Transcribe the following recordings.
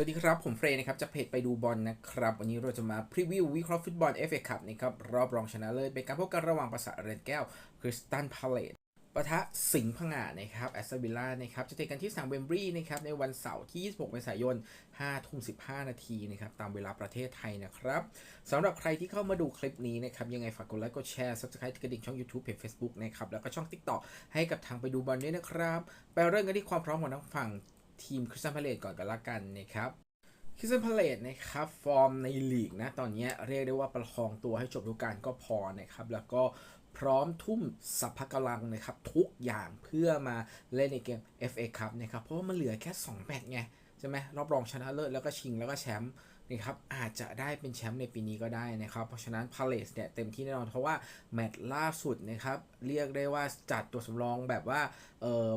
สวัสดีครับ ผมเฟรย์นะครับจากเพจไปดูบอลนะครับ วันนี้เราจะมาพรีวิววิเคราะห์ฟุตบอลเอฟเอคัพนะครับรอบรองชนะเลิศเป็นการพบกันระหว่างประสาทเรนแก้วคริสตันพาเลตปะทะสิงห์ผงาดนะครับแอสตันวิลล่านะครับจะเตะกันที่สนามเวมบรีย์นะครับในวันเสาร์ที่ 26 เมษายน 5 ทุ่ม 15 นาทีนะครับตามเวลาประเทศไทยนะครับสำหรับใครที่เข้ามาดูคลิปนี้นะครับยังไงฝากกดไลค์กดแชร์ subscribe กระดิ่งช่อง YouTube เพจ Facebook นะครับแล้วก็ช่อง TikTok ให้กับทางไปดูบอลด้วยนะครับ ไปเริ่มกันที่ความพร้อมของทั้งฝั่ง ทีมคริสตันพาเลตก่อนกันละกันนะครับคริสตันพาเลตนะครับ ฟอร์มในลีกนะตอนนี้เรียกได้ว่าประคองตัวให้จบฤดูกาลก็พอนะครับ แล้วก็พร้อมทุ่มสรรพกำลังนะครับ ทุกอย่างเพื่อมาเล่นในเกม FA Cup นะครับ เพราะว่ามันเหลือแค่ 2 แมตช์ไง ใช่ไหมรอบรองชนะเลิศแล้วก็ชิงแล้วก็แชมป์ นะครับอาจจะได้เป็นแชมป์ในปีนี้ก็ได้นะครับ เพราะฉะนั้นพาเลสเนี่ยเต็มที่แน่นอนเพราะว่าแมตช์ล่าสุดนะครับเรียกได้ว่าจัดตัวสำรองแบบว่าเออ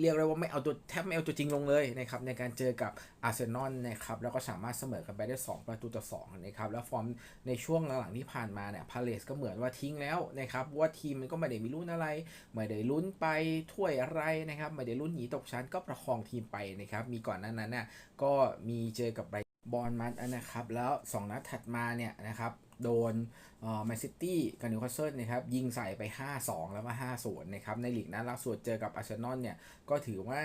เรียกได้ว่าไม่เอาตัวแทบไม่เอาตัวจริงลงเลยนะครับในการเจอกับอาร์เซนอลนะครับแล้วก็สามารถเสมอกันไปได้ 2 ประตูต่อ2นะครับแล้วฟอร์มในช่วงหลังๆที่ผ่านมาเนี่ยพาเลสก็เหมือนว่าทิ้งแล้วนะครับว่าทีมมันก็ไม่ได้มีลุ้นอะไร ไม่ได้ลุ้นไปถ้วยอะไรนะครับไม่ได้ลุ้นหนีตกชั้นก็ประคองทีมไปนะครับมีก่อนหนั้นนั้นน่ะก็มีเจอกับบ บอลมัดนะครับ แล้ว 2 นัดถัดมาเนี่ยนะครับ โดนแมนซิตี้กับนิวคาสเซิลนะครับ ยิงใส่ไป 5-2 แล้วก็5-0นะครับ ในลีกนัดล่าสุดเจอกับอาร์เซนอลเนี่ย ก็ถือว่า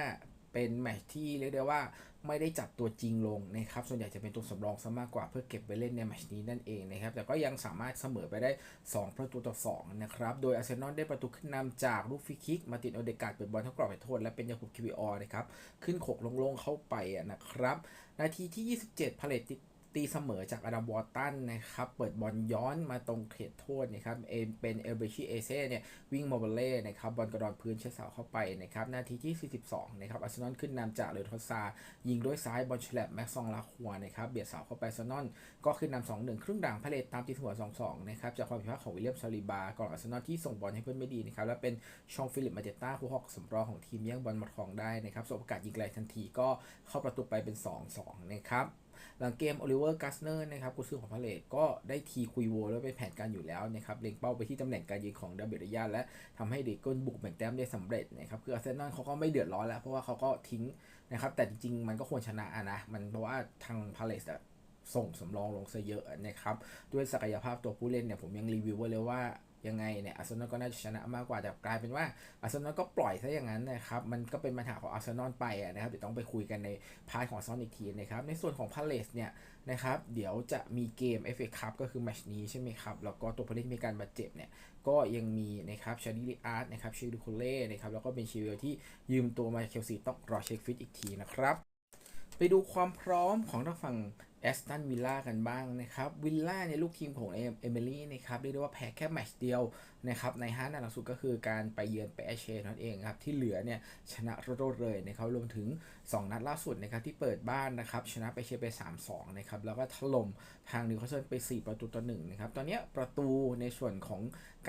เป็นแมตช์ที่เรียกได้ว่าไม่ได้จับตัวจริงลงนะครับ ส่วนใหญ่จะเป็นตัวสำรองซะมากกว่าเพื่อเก็บไปเล่นในแมตช์นี้นั่นเองนะครับ แต่ก็ยังสามารถเสมอไปได้ 2 ประตูต่อ 2 นะครับ โดยอาร์เซนอลได้ประตูขึ้นนำจากลูกฟรีคิก มาตินโอเดกาดเปิดบอลทั้งกรอบไปโทษ และเป็นยาคุบคิวิออนะครับ ขึ้นโขกลงๆเข้าไปนะครับ นาทีที่ 27พาเลตติด ตีเสมอจากอดัมวอร์ตันนะครับ เปิดบอลย้อนมาตรงเขตโทษนะครับ เอเป็นเอลเบชิเอเซ่เนี่ยวิ่งโมเบเล่นะครับบอลกระดอนพื้นเชสเสาเข้าไปนะครับ นาทีที่ 42 นะครับอาร์เซนอลขึ้นนำจากเลทอซา ยิงด้วยซ้ายบอลฉลับแม็กซองลาคัวนะครับ เบียดเสาเข้าไปอาร์เซนอลก็ขึ้นนำ2 1ครึ่งดังพาเลตตามตีเสมอ2-2นะครับจากความผิดพลาดของวิลเลียมซาลิบาก่อนอาร์เซนอลที่ส่งบอลให้เพื่อนไม่ดีนะครับและเป็นชองฟิลิปมาเจต้าผู้ฮอกสำรองของทีมแย่งบอลมาครองได้นะครับสบโอกาสยิงไกลทันทีก็เข้าประตูไปเป็น 2-2 นะครับ หลังเกมโอลิเวอร์กัสเนอร์นะครับกุซือของพาเลตก็ได้ทีคุยโวแล้วเป็นแผนการอยู่แล้วนะครับเล็งเป้าไปที่ตำแหน่งการยิงของดาเบรยาและทำให้เดกอนบุกแบ่งแต้มได้สำเร็จนะครับคืออาร์เซนอลเขาก็ไม่เดือดร้อนแล้ว เพราะว่าเขาก็ทิ้งนะครับแต่จริงๆ มันก็ควรชนะนะมันเพราะว่าทางพาเลตส่งสำรองลงซะเยอะนะครับด้วยศักยภาพตัวผู้เล่นเนี่ยผมยังรีวิวไว้เลยว่า ยังไงเนี่ยอาร์เซนอลก็น่าจะชนะมากกว่าแต่กลายเป็นว่าอาร์เซนอลก็ปล่อยซะอย่างนั้นนะครับมันก็เป็นปัญหาของอาร์เซนอลไปนะครับเดี๋ยวต้องไปคุยกันในพาร์ทของซอนอีกทีนะครับในส่วนของพาเลสเนี่ยนะครับเดี๋ยวจะมีเกม FA Cup ก็คือแมชนี้ใช่ไหมครับแล้วก็ตัวผู้เล่นมีการบาดเจ็บเนี่ยก็ยังมีนะครับชาดิลิอาร์ตนะครับชิลดูโคเล่นะครับแล้วก็เป็นชิลที่ยืมตัวมาเชลซีต้องรอเช็คฟิตอีกทีนะครับไปดูความพร้อมของทางฝั่ง แอสตันวิลล่ากันบ้างนะครับวิลล่าเนี่ยลูกทีมของเอเมลี่นะครับเรียกได้ว่าแพ้แค่แมตช์เดียวนะครับในห้านัดหลังสุดก็คือการไปเยือนไปแอเชนั่นเองครับที่เหลือเนี่ยชนะโรดเลยนะครับรวมถึง 2 นัดล่าสุดนะครับที่เปิดบ้านนะครับชนะไปเชไป 3-2นะครับแล้วก็ถล่มทางนิวคาสเซิลไป 4 ประตูต่อ1นะครับตอนนี้ประตูในส่วนของ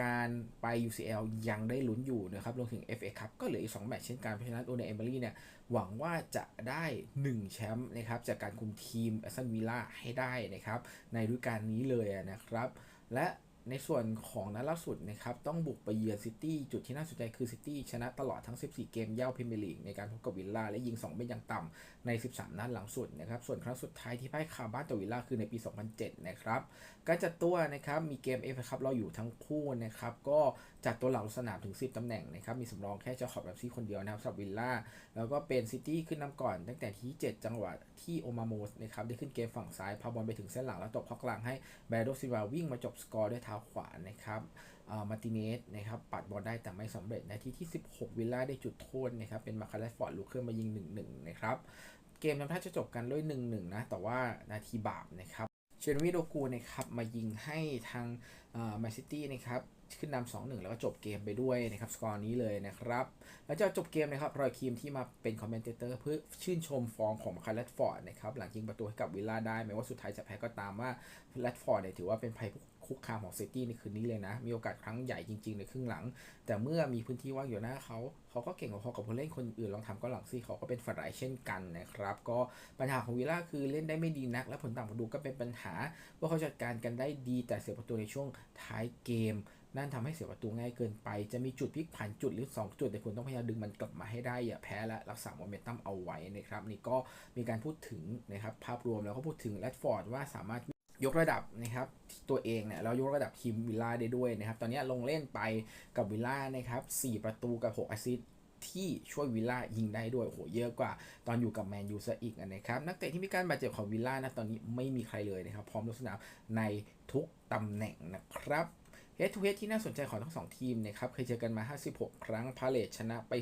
การไป UCL ยังได้ลุ้นอยู่นะครับรวมถึง FA Cup ก็เหลืออีก 2 แมตช์เช่นกันเพราะฉะนั้นโอเนเอเมลี่เนี่ย หวังว่าจะได้ 1 แชมป์นะครับจากการคุมทีมแอสตันวิลล่าให้ได้นะครับในฤดูกาลนี้เลยนะครับ และในส่วนของนัดล่าสุดนะครับต้องบุกไปเยือนซิตี้จุดที่น่าสนใจคือซิตี้ชนะตลอดทั้ง 14 เกมเย่าพรีเมียร์ลีกในการพบกับวิลล่าและยิง 2 เป็นอย่างต่ำใน 13 นัดหลังสุดนะครับส่วนครั้งสุดท้ายที่พ่ายคาบ้านต่อวิลล่าคือในปี 2007 นะครับการจัดตัวนะครับมีเกมเอฟครับเราอยู่ทั้งคู่นะครับก็ จัดตัวเหล่าสนามถึง 10 ตำแหน่งนะครับ มีสำรองแค่เจ้าขอบแบบซี่คนเดียวนะครับสำหรับวิลล่า แล้วก็เป็นซิตี้ขึ้นนำก่อน ตั้งแต่ที่ 7 จังหวะที่โอมาโมสนะครับได้ขึ้นเกมฝั่งซ้ายพาบอลไปถึงเส้นหลังแล้วตบข้อกลางให้แบรโดซิวาวิ่งมาจบสกอร์ด้วยเท้าขวานะครับมาติเนสนะครับปัดบอลได้แต่ไม่สำเร็จนาทีที่ 16 วิลล่าได้จุดโทษนะครับเป็นมาคาร์ลฟอร์ดลุกขึ้นมายิง 1-1 นะครับเกมทำท่าจะจบกันด้วย 1-1 นะ แต่ว่านาทีบาปนะครับ เชนวิโดกูนะครับมายิงให้ทางแมนซิตี้นะครับขึ้นนำสองหนึ่งแล้วก็จบเกมไปด้วยนะครับสกอร์นี้เลยนะครับแล้วจะจบเกมนะครับรอยคีมที่มาเป็นคอมเมนเตอร์เพื่อชื่นชมฟอร์มของคาร์ลฟอร์ดนะครับหลังยิงประตูให้กับวิลล่าได้แม้ว่าสุดท้ายจะแพ้ก็ตามว่าแรดฟอร์ดเนี่ยถือว่าเป็นภัย คุกคามของเซตี้ในคืนนี้เลยนะ มีโอกาสครั้งใหญ่จริง ๆ ในครึ่งหลัง แต่เมื่อมีพื้นที่ว่างอยู่หน้าเขา เขาก็เก่งพอกับผู้เล่นคนอื่นลองทำก็หลังซี่เขาก็เป็นฝ่ายเช่นกันนะครับ ก็ปัญหาของวิลล่าคือเล่นได้ไม่ดีนัก และผลต่างประตูก็เป็นปัญหาว่าเขาจัดการกันได้ดีแต่เสียประตูในช่วงท้ายเกมนั่นทำให้เสียประตูง่ายเกินไป จะมีจุดพลิกผันจุดหรือ 2 จุด แต่คุณต้องพยายามดึงมันกลับมาให้ได้ อย่าแพ้และรักษาโมเมนตัมเอาไว้นะครับ นี่ก็มีการพูดถึงนะครับภาพรวมแล้วก็พูดถึงแรดฟอร์ดว่าสามารถ ยกระดับนะครับตัวเองเนี่ยแล้วยกระดับทีมวิลล่าได้ด้วยนะครับ ตอนนี้ลงเล่นไปกับวิลล่านะครับ4ประตูกับ6แอสซิสตที่ช่วยวิลล่ายิงได้ด้วยโอ้โหเยอะกว่า ตอนอยู่กับแมนยูซะอีกนะครับ นักเตะที่มีการบาดเจ็บของวิลล่านะตอนนี้ไม่มีใครเลยนะครับ พร้อมลงสนามในทุกตำแหน่งนะครับ เฮดทูเฮดที่น่าสนใจของทั้งสองทีมนะครับเคยเจอกันมา 56 ครั้งพาเลตชนะไป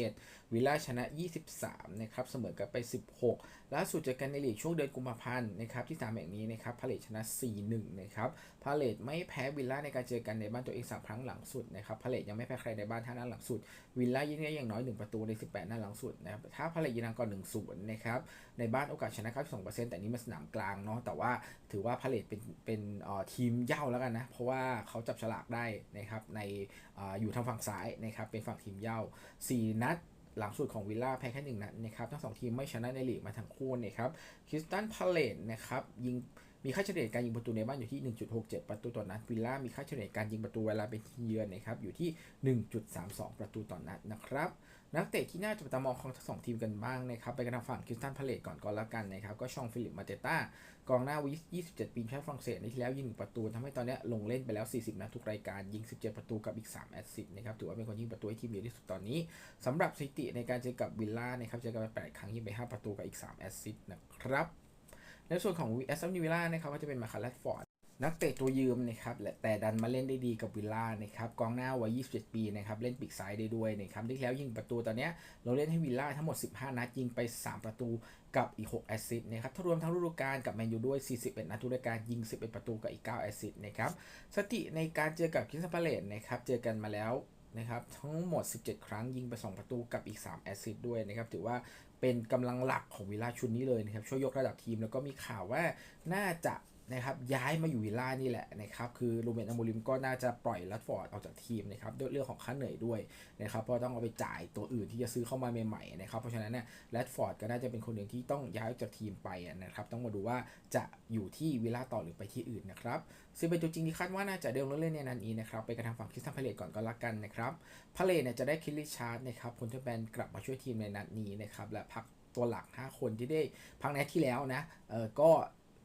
17 วิลล่าชนะ 23 นะครับเสมอกันไป 16 ล่าสุดเจอกันในลีกช่วงเดือนกุมภาพันธ์นะครับที่สามแห่งนี้นะครับพาเลตชนะ 4-1 นะครับพาเลตไม่แพ้วิลล่าในการเจอกันในบ้านตัวเอง 3 ครั้งหลังสุดนะครับพาเลตยังไม่แพ้ใครในบ้านท่านัดหลังสุด วิลล่ายิงได้อย่างน้อย 1 ประตูใน 18นัดหลังสุดนะครับถ้าพาเลตยิงนำก่อน1-0 นะครับในบ้านโอกาสชนะ 92%แต่นี้มันสนามกลางเนาะแต่ว่าถือว่าพาเลตเป็นเป็นทีมเย่าแล้วกันนะเพราะว่าเขาจับฉลากได้นะครับในออยู่ทางฝั่งซ้ายนะครับเป็นฝั่งทีมเย้า 4 นัดหลังสุดของวิลล่าแพ้แค่หนึ่งนัดนะครับทั้งสองทีมไม่ชนะในลีกมาทั้งคู่นะครับคริสตันพาเลตนะครับยิง มีค่าเฉลี่ยการยิงประตูในบ้านอยู่ที่ 1.67 ประตูต่อนัดวิลล่ามีค่าเฉลี่ยการยิงประตูเวลาเป็นทีมเยือนนะครับอยู่ที่ 1.32 ประตูต่อนัดนะครับนักเตะที่น่าจับตามองของทั้งสองทีมกันบ้างนะครับไปกันทางฝั่งคิสตันพาเลตก่อนก่อนละกันนะครับก็ชองฟิลิปมาเตต้ากองหน้าวิ27 ปีชาติฝรั่งเศสในที่แล้วยิง1ประตูทำให้ตอนนี้ลงเล่นไปแล้ว 40นัดทุกรายการยิง 17 ประตูกับอีก 3 แอสซิสต์นะครับถือว่าเป็นคนยิงประตูให้ทีมเยอะที่สุดตอนนี้สำหรับสถิติในการเจอกับวิลล่านะครับเจอกันไป8ครั้งยิงไป 5 ประตูกับอีก 3 แอสซิสต์นะครับ ในส่วนของวีแอสตันวิลล่านะครับก็จะเป็นมาคาร์ลฟอร์ดนักเตะตัวยืมนะครับและแต่ดันมาเล่นได้ดีกับวิลล่านะครับกองหน้าวัย 27 ปีนะครับเล่นปีกซ้ายได้ด้วยนะครับที่แล้วยิงประตูตอนนี้เราเล่นให้วิลล่าทั้งหมด 15 นัดยิงไป 3 ประตูกับอีก 6 แอสซิสต์นะครับถ้ารวมทั้งฤดูกาลกับแมนยูด้วย 41 นัดทุกรายการยิง 11 ประตูกับอีก 9 แอสซิสต์นะครับสถิติในการเจอกับคินซัมพาเลตนะครับเจอกันมาแล้วนะครับทั้งหมด 17 ครั้งยิงไป 2 ประตูกับอีก 3 แอสซิสต์ด้วยนะครับถือว่า เป็นกำลังหลักของวิลาชุดนี้เลยนะครับช่วยยกระดับทีม แล้วก็มีข่าวว่าน่าจะ นะครับย้ายมาอยู่วิลล่านี่แหละนะครับคือลูเมนอโมริมก็น่าจะปล่อยลัดฟอร์ดออกจากทีมนะครับด้วยเรื่องของค่าเหนื่อยด้วยนะครับเพราะต้องเอาไปจ่ายตัวอื่นที่จะซื้อเข้ามาใหม่ๆนะครับเพราะฉะนั้นเนี่ยลัดฟอร์ดก็น่าจะเป็นคนหนึ่งที่ต้องย้ายออกจากทีมไปนะครับต้องมาดูว่าจะอยู่ที่วิลล่าต่อหรือไปที่อื่นนะครับซึ่งเป็นตัวจริงที่คาดว่าน่าจะเดินเล่นในนัดนี้นะครับไปกระทางฝั่งคริสตันพาเลตก่อนก็แล้วกันนะครับพาเลตเนี่ยจะได้คิลลิชาร์ดนะครับคนที่แบนกลับมาช่วยทีมในนัดนี้นะครับและพักตัวหลัก 5 คนที่ได้พักนัดที่แล้วนะ เออก็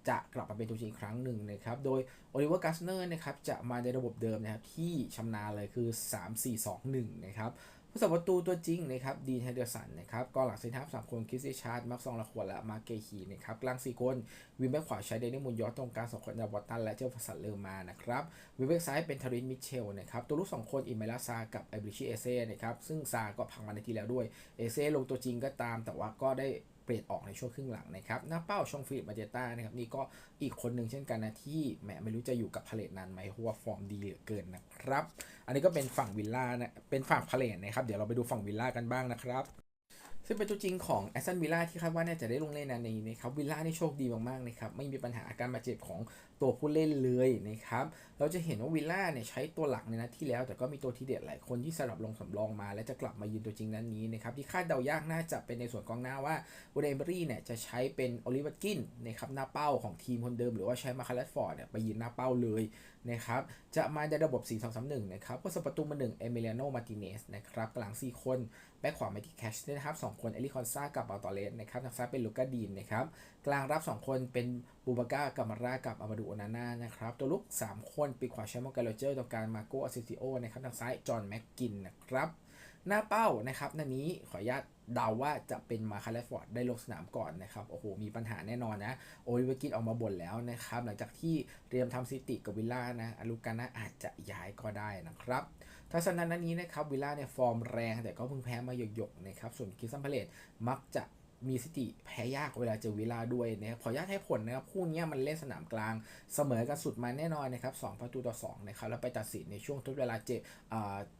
จะกลับมาเป็นตัวจริงอีกครั้งหนึ่งนะครับ โดยโอลิเวอร์กัสเนอร์นะครับจะมาในระบบเดิมนะครับที่ชำนาญเลยคือ 3 4 2 1 นะครับผู้สับประตูตัวจริงนะครับดีนเฮเดอร์สันนะครับกองหลังเซนทับสามคนคริสติชาร์ดมาร์คซองละขวดและมาร์เกฮีนะครับกลางสี่คนวินแบ็กขวาใช้เดนิมุนยอตตรงกลางสองคนดาวอตตันและเจ้าฟัสันเลอร์มานะครับวินแบ็กซ้ายเป็นทารินมิเชลนะครับตัวลูกสองคนอิมเมลาซากับไอบริชิเอเซ่นะครับซึ่งซาก็พังมาในทีแล้วด้วยเอเซ่ลงตัวจริงก็ตาม แต่ว่าก็ได้เปลี่ยนออกในช่วงครึ่งหลังนะครับหน้าเป้าชงฟิลิปมาเจต้านะครับนี่ก็อีกคนหนึ่งเช่นกันนะที่แหมไม่รู้จะอยู่กับพาเลตนานไหมเพราะว่าฟอร์มดีเหลือเกินนะครับ อันนี้ก็เป็นฝั่งวิลล่านะเป็นฝั่งพาเลตนะครับเดี๋ยวเราไปดูฝั่งวิลล่ากันบ้างนะครับซึ่งเป็นตัวจริงของแอสตันวิลล่าที่คาดว่าน่าจะได้ลงเล่นในนี้นะครับวิลล่านี่โชคดีมากๆนะครับไม่มีปัญหาอาการบาดเจ็บของ ตัวผู้เล่นเลยนะครับ เราจะเห็นว่าวิลล่าเนี่ยใช้ตัวหลักในนัดที่แล้ว แต่ก็มีตัวทีเด็ดหลายคนที่สลับลงสำรองมา และจะกลับมายืนตัวจริงนั้นนี้นะครับที่คาดเดายากน่าจะเป็นในส่วนกองหน้าว่าวูเดนเบอรี่เนี่ยจะใช้เป็นโอลิเวอร์กินนะครับหน้าเป้าของทีมคนเดิม หรือว่าใช้มาคาร์ลฟอร์ดเนี่ยไปยืนหน้าเป้าเลยนะครับจะมาในระบบ 4 2 3 1 นะครับก็สประตูมา1เอมิเลียโนมาติเนสนะครับกลาง 4 คนแบ็คขวาไมติแคชนะครับสองคนเอลิคอนซากับอัลตอเลสนะครับทางซ้ายเป็นลูกาดีนนะครับกลางรับ 2 คนเป็นบูบาก้ากัมมาร่ากับอามาดูโอนาน่านะครับ ตัวลุก 3 คนปีกขวาแชมป์กาโลเจอร์ตรงกลางมาโกอาซิซิโอนะครับทางซ้ายจอห์นแม็กกินนะครับ หน้าเป้านะครับนันนี้ขออนุญาตเดาว่าจะเป็นมาคาร์ลฟอร์ดได้ลงสนามก่อนนะครับ โอ้โห มีปัญหาแน่นอนนะ โอลิเวกินออกมาบ่นแล้วนะครับ หลังจากที่เตรียมทำสถิติกับวิลล่านะอลูกาน่าอาจจะย้ายก็ได้นะครับทัศนะนั้นนี้นะครับวิลล่าเนี่ยฟอร์มแรงแต่ก็เพิ่งแพ้มาหยกๆนะครับส่วนคิสซัมเพลตมักจะ มีสติแพ้ยากเวลาเจอวิลาด้วยนะครับขออนุญาตให้ผลนะครับคู่นี้มันเล่นสนามกลางเสมอกันสุดมาแน่นอนนะครับ2ประตูต่อ2นะครับแล้วไปตัดสินในช่วงทดเวลาเจ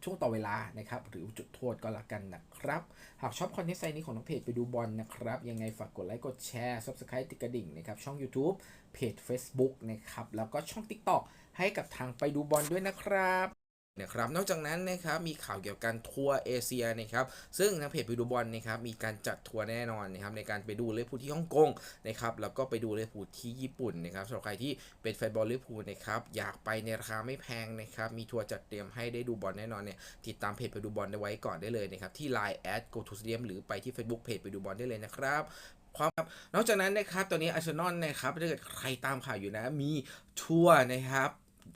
ช่วงต่อเวลานะครับหรือจุดโทษก็แล้วกันนะครับ หากชอบคอนเทนต์ไซนี้ของน้องเพจไปดูบอลนะครับ ยังไงฝากกดไลค์กดแชร์ Subscribe ติดกระดิ่งนะครับช่อง YouTube เพจ Facebook นะครับแล้วก็ช่อง TikTok ให้กับทางไปดูบอลด้วยนะครับ นะครับนอกจากนั้นนะครับมีข่าวเกี่ยวกับการทัวร์เอเชียนะครับซึ่งทางเพจไปดูบอลนะครับมีการจัดทัวร์แน่นอนนะครับในการไปดูลิเวอร์พูลที่ฮ่องกงนะครับแล้วก็ไปดูลิเวอร์พูลที่ญี่ปุ่นนะครับสำหรับใครที่เป็นแฟนบอลลิเวอร์พูลนะครับอยากไปในราคาไม่แพงนะครับมีทัวร์จัดเตรียมให้ได้ดูบอลแน่นอนเนี่ยติดตามเพจไปดูบอลได้ไว้ก่อนได้เลยนะครับที่ Line at go to stadium หรือไปที่ Facebook เพจไปดูบอลได้เลยนะครับความนอกจากนั้นนะครับตอนนี้อาร์เซนอลนะครับถ้าเกิดใครตามข่าวอยู่นะมีทัวร์นะครับ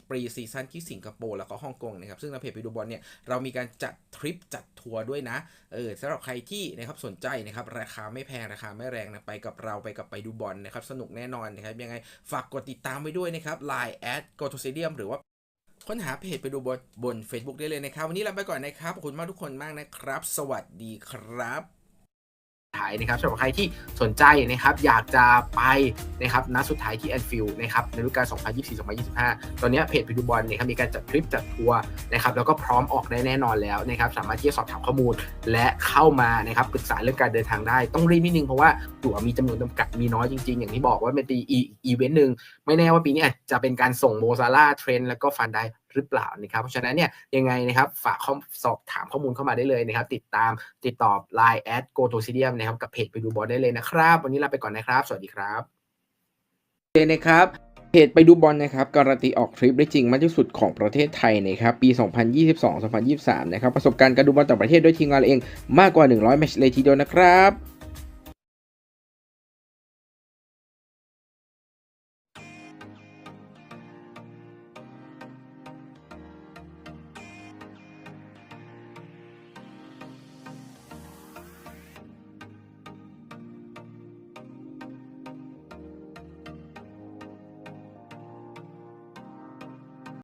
ปรีซีซั่นที่สิงคโปร์แล้วก็ฮ่องกงนะครับซึ่งในเพจไปดูบอลเนี่ยเรามีการจัดทริปจัดทัวร์ด้วยนะเออสำหรับใครที่นะครับสนใจนะครับราคาไม่แพงราคาไม่แรงนะไปกับเราไปกับไปดูบอลนะครับสนุกแน่นอนนะครับยังไงฝากกดติดตามไว้ด้วยนะครับ Line at go to stadium หรือว่าค้นหาเพจไปดูบอลบน Facebook ได้เลยนะครับ วันนี้ลาไปก่อนนะครับ ขอบคุณมากทุกคนมากนะครับ สวัสดีครับ ท้ายนะครับสำหรับใครที่สนใจนะครับอยากจะไปนะครับนัดสุดท้ายที่แอนฟิลด์นะครับในฤดูกาล 2024-2025 ตอนนี้เพจไปดูบอลเนี่ยครับมีการจัดทริปจัดทัวร์นะครับแล้วก็พร้อมออกได้แน่นอนแล้วนะครับสามารถที่จะสอบถามข้อมูลและเข้ามานะครับปรึกษาเรื่องการเดินทางได้ ต้องรีบนิดนึงเพราะว่าตั๋วมีจำนวนจำกัดมีน้อยจริงๆ อย่างที่บอกว่าเป็นตีอีเวนต์หนึ่งไม่แน่ว่าปีนี้อาจจะเป็นการส่งโมซาร่าเทรนแล้วก็ฟันได หรือเปล่านะครับ เพราะฉะนั้นเนี่ยยังไงนะครับฝากข้อสอบถามข้อมูลเข้ามาได้เลยนะครับ ติดตามติดต่อ Line at go to stadium นะครับกับเพจไปดูบอลได้เลยนะครับ วันนี้ลาไปก่อนนะครับ สวัสดีครับเลยนะครับเพจไปดูบอลนะครับการันตีออกทริปได้จริงมากที่สุดของประเทศไทยนะครับปี 2022-2023 นะครับประสบการณ์การดูบอลต่างประเทศด้วยทีมงานเราเองมากกว่า 100 แมตช์เลยทีเดียวนะครับ